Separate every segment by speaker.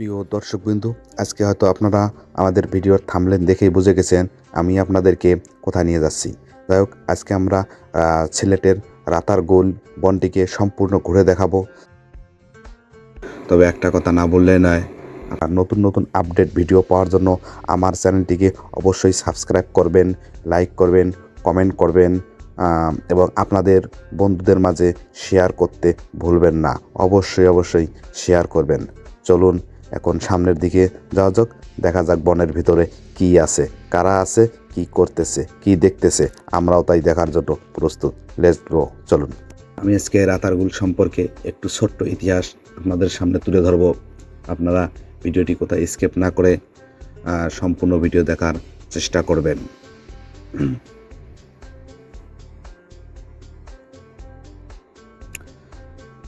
Speaker 1: প্রিয় দর্শকবিন্দু আজকে হয়তো আপনারা আমাদের ভিডিওর থামলেন দেখেই বুঝে গেছেন আমি আপনাদেরকে কোথায় নিয়ে যাচ্ছি। যাই হোক আজকে আমরা আহ, সিলেটের রাতার গোল বনটিকে সম্পূর্ণ ঘুরে দেখাবো। তবে একটা কথা না বললে নয় আর নতুন নতুন আপডেট ভিডিও পাওয়ার জন্য আমার চ্যানেলটিকে অবশ্যই সাবস্ক্রাইব করবেন লাইক করবেন কমেন্ট করবেন এবং আপনাদের বন্ধুদের মাঝে শেয়ার করতে ভুলবেন না। অবশ্যই অবশ্যই শেয়ার করবেন। চলুন এখন সামনের দিকে যাওয়া যাক, দেখা যাক বনের ভিতরে কি আছে, কারা আছে, কি করতেছে, কি দেখতেছে। আমরাও তাই দেখার জন্য প্রস্তুত। লেটস গো চলুন। আমি আজকে রাতারগুল সম্পর্কে একটু ছোট্ট ইতিহাস আপনাদের সামনে তুলে ধরব। আপনারা ভিডিওটি কোথায় স্কেপ না করে সম্পূর্ণ ভিডিও দেখার চেষ্টা করবেন।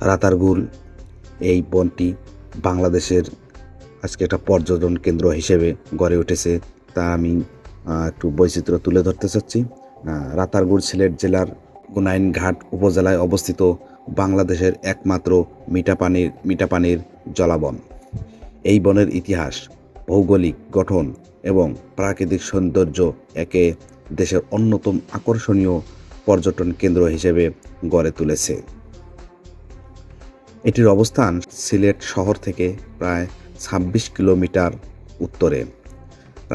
Speaker 1: রাতারগুল, এই বনটি বাংলাদেশের আজকে একটা পর্যটন কেন্দ্র হিসেবে গড়ে উঠেছে। তা আমি একটু বৈচিত্র্য তুলে ধরতে চাচ্ছি। রাতারগুড় সিলেট জেলার গুনাইনঘাট উপজেলায় অবস্থিত বাংলাদেশের একমাত্র মিঠাপানির মিঠাপানির জলাবন। এই বনের ইতিহাস, ভৌগোলিক গঠন এবং প্রাকৃতিক সৌন্দর্য একে দেশের অন্যতম আকর্ষণীয় পর্যটন কেন্দ্র হিসেবে গড়ে তুলেছে। এটির অবস্থান সিলেট শহর থেকে প্রায় ছাব্বিশ কিলোমিটার উত্তরে।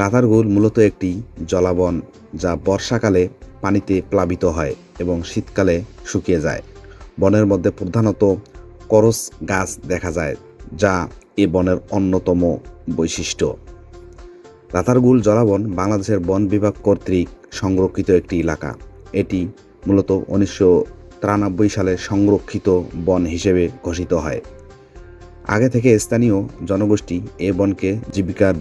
Speaker 1: রাতারগুল মূলত একটি জলাবন যা বর্ষাকালে পানিতে প্লাবিত হয় এবং শীতকালে শুকিয়ে যায়। বনের মধ্যে প্রধানত করস গাছ দেখা যায়, যা এ বনের অন্যতম বৈশিষ্ট্য। রাতারগুল জলাবন বাংলাদেশের বন বিভাগ কর্তৃক সংরক্ষিত একটি এলাকা। এটি মূলত উনিশশো তিরানব্বই সালে সংরক্ষিত বন হিসেবে ঘোষিত হয়। আগে থেকে স্থানীয় জনগোষ্ঠী এ বনকে জীবিকার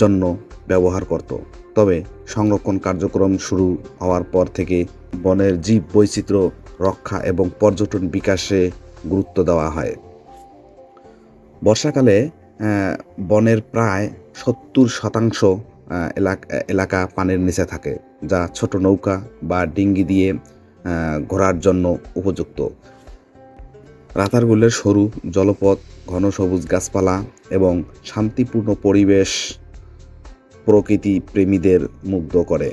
Speaker 1: জন্য ব্যবহার করত। তবে সংরক্ষণ কার্যক্রম শুরু হওয়ার পর থেকে বনের জীব বৈচিত্র্য রক্ষা এবং পর্যটন বিকাশে গুরুত্ব দেওয়া হয়। বর্ষাকালে বনের প্রায় সত্তর শতাংশ এলাকা পানির নিচে থাকে, যা ছোট নৌকা বা ডিঙ্গি দিয়ে ঘোরার জন্য উপযুক্ত। রাতারগুলের সরু জলপথ, ঘন সবুজ গাছপালা এবং শান্তিপূর্ণ পরিবেশ প্রকৃতি প্রেমীদের মুগ্ধ করে।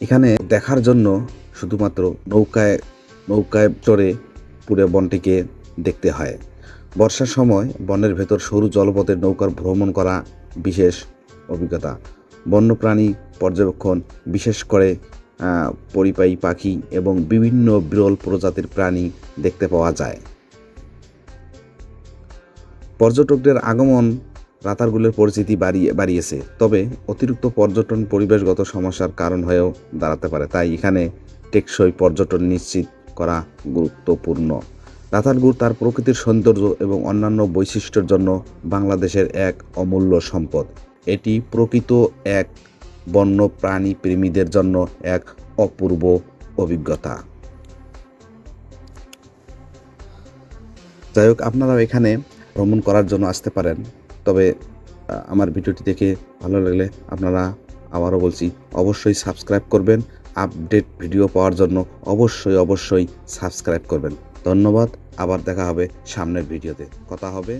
Speaker 1: এখানে দেখার জন্য শুধুমাত্র নৌকায় নৌকায় চড়ে পুরো বনটিকে দেখতে হয়। বর্ষার সময় বনের ভেতর সরু জলপথের নৌকার ভ্রমণ করা বিশেষ অভিজ্ঞতা। বন্যপ্রাণী পর্যবেক্ষণ, বিশেষ করে পরিপায়ী পাখি এবং বিভিন্ন বিরল প্রজাতির প্রাণী দেখতে পাওয়া যায়। পর্যটকদের আগমন রাতারগুলের পরিচিতি বাড়িয়ে বাড়িয়েছে, তবে অতিরিক্ত পর্যটন পরিবেশগত সমস্যার কারণ হয়েও দাঁড়াতে পারে। তাই এখানে টেকসই পর্যটন নিশ্চিত করা গুরুত্বপূর্ণ। রাতারগুল তার প্রকৃতির সৌন্দর্য এবং অন্যান্য বৈশিষ্ট্যের জন্য বাংলাদেশের এক অমূল্য সম্পদ। এটি প্রকৃত এক বন্য প্রাণী প্রেমীদের জন্য এক অপূর্ব অভিজ্ঞতা। যাই হোক, আপনারাও এখানে ভ্রমণ করার জন্য আসতে পারেন। তবে আমার ভিডিওটি দেখে ভালো লাগলে আপনারা, আবারও বলছি, অবশ্যই সাবস্ক্রাইব করবেন। আপডেট ভিডিও পাওয়ার জন্য অবশ্যই অবশ্যই সাবস্ক্রাইব করবেন। ধন্যবাদ, আবার দেখা হবে সামনের ভিডিওতে। কথা হবে